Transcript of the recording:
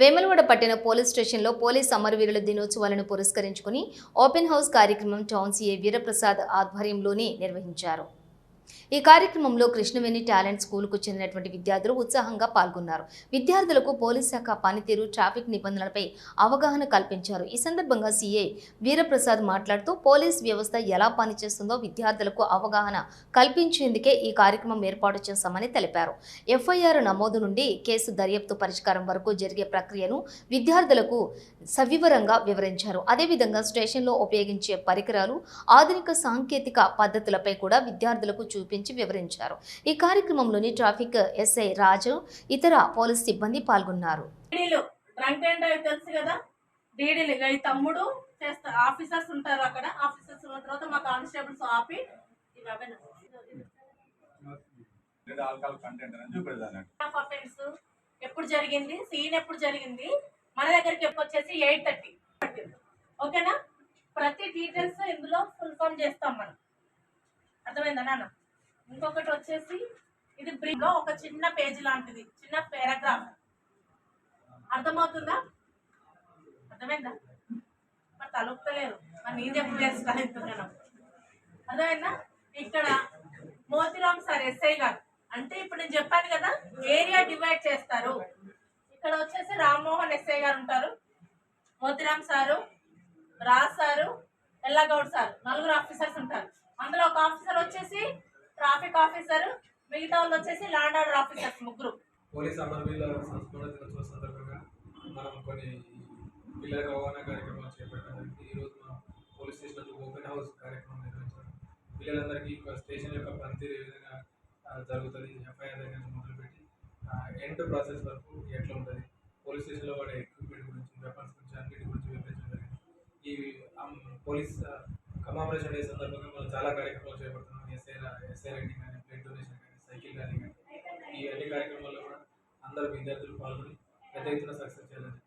వేములవాడ పట్టణ పోలీస్ స్టేషన్లో పోలీస్ అమరవీరుల దినోత్సవాలను పురస్కరించుకుని ఓపెన్ హౌస్ కార్యక్రమం టౌన్ సీఏ వీరప్రసాద్ ఆధ్వర్యంలోనే నిర్వహించారు. ఈ కార్యక్రమంలో కృష్ణవేణి టాలెంట్ స్కూల్కు చెందినటువంటి విద్యార్థులు ఉత్సాహంగా పాల్గొన్నారు. విద్యార్థులకు పోలీస్ శాఖ పనితీరు ట్రాఫిక్ నిబంధనలపై అవగాహన కల్పించారు. ఈ సందర్భంగా సీఐ వీరప్రసాద్ మాట్లాడుతూ పోలీస్ వ్యవస్థ ఎలా పనిచేస్తుందో విద్యార్థులకు అవగాహన కల్పించేందుకే ఈ కార్యక్రమం ఏర్పాటు చేశామని తెలిపారు. ఎఫ్ఐఆర్ నమోదు నుండి కేసు దర్యాప్తు పరిష్కారం వరకు జరిగే ప్రక్రియను విద్యార్థులకు సవివరంగా వివరించారు. అదేవిధంగా స్టేషన్లో ఉపయోగించే పరికరాలు ఆధునిక సాంకేతిక పద్ధతులపై కూడా విద్యార్థులకు చూపించి వివరించారు. ఈ కార్యక్రమంలోని ట్రాఫిక్ ఎస్ఐ రాజు ఇతర పోలీస్ సిబ్బంది పాల్గొన్నారు. తెలుసు కదా? డీడీలు ఈ తమ్ముడు చేస్తా ఆఫీసర్స్ ఉంటారు అక్కడ. ఆఫీసర్స్ ఉన్న తర్వాత మా కానిస్టేబుల్స్ ఆపి అఫెన్స్ ఎప్పుడు జరిగింది? సీన్ ఎప్పుడు జరిగింది? మన దగ్గరికి ఎప్పుడు వచ్చేసి ఎయిట్ థర్టీ ఓకేనా? ప్రతి డీటెయిల్స్ ఇందులో ఫుల్ ఫామ్ చేస్తాం మనం. అర్థమైందా నాన్న? ఇంకొకటి వచ్చేసి ఇది బ్రీఫ్ ఒక చిన్న పేజీ లాంటిది చిన్న పారాగ్రాఫ్ అర్థమవుతుందా? అర్థమైందా? మరి తలుపుతలేరు మరి నేను ఎప్పుడు చేస్తాను ఇంతగానో. అర్థమైందా? ఇక్కడ మోతిరామ్ సార్ ఎస్ఐ గారు. అంటే ఇప్పుడు నేను చెప్పాను కదా ఏరియా డివైడ్ చేస్తారు. ఇక్కడ వచ్చేసి రామ్మోహన్ ఎస్ఐ గారు ఉంటారు. Motiram sir Raj sir Ellagoud sir. నలుగురు ఆఫీసర్స్ ఉంటారు. అందులో ఒక ఆఫీసర్ వచ్చేసి ట్రాఫిక్ ఆఫీసర్ మిగతా వాళ్ళు వచ్చేసి ల్యాండ్ ఆర్డర్ ఆఫీసర్స్ ముగ్గురు. పోలీస్ అమరవీరుల సంస్మరణ దినోత్సవ సందర్భంగా మనం కొన్ని పిల్లలకు అవగాహన కార్యక్రమాలు చేపట్టడానికి ఈరోజు మనం పోలీస్ స్టేషన్లో ఓపెన్ హౌస్ కార్యక్రమం నిర్వహించాం పిల్లలందరికీ స్టేషన్ యొక్క పనితీరు ఏ విధంగా జరుగుతుంది ఎఫ్ఐఆర్ దగ్గర నుంచి మొదలుపెట్టి ఎండ్ ప్రాసెస్ వరకు ఎట్లా ఉంటుంది పోలీస్ స్టేషన్లో వాడే ఎక్విప్మెంట్ గురించి వెపన్స్ గురించి అన్నిటి గురించి వివరించడం జరిగింది. ఈ పోలీస్ కమామరేషన్ డే సందర్భంగా మనం చాలా కార్యక్రమాలు చేపడుతున్నాం. ఎస్ఐ ఎస్ఐ రైటింగ్ కానీ బ్లడ్ డొనేషన్ కానీ సైకిల్ కానీ కానీ ఈ అన్ని కార్యక్రమాల్లో కూడా అందరూ విద్యార్థులు పాల్గొని పెద్ద ఎత్తున సక్సెస్ చేయాలని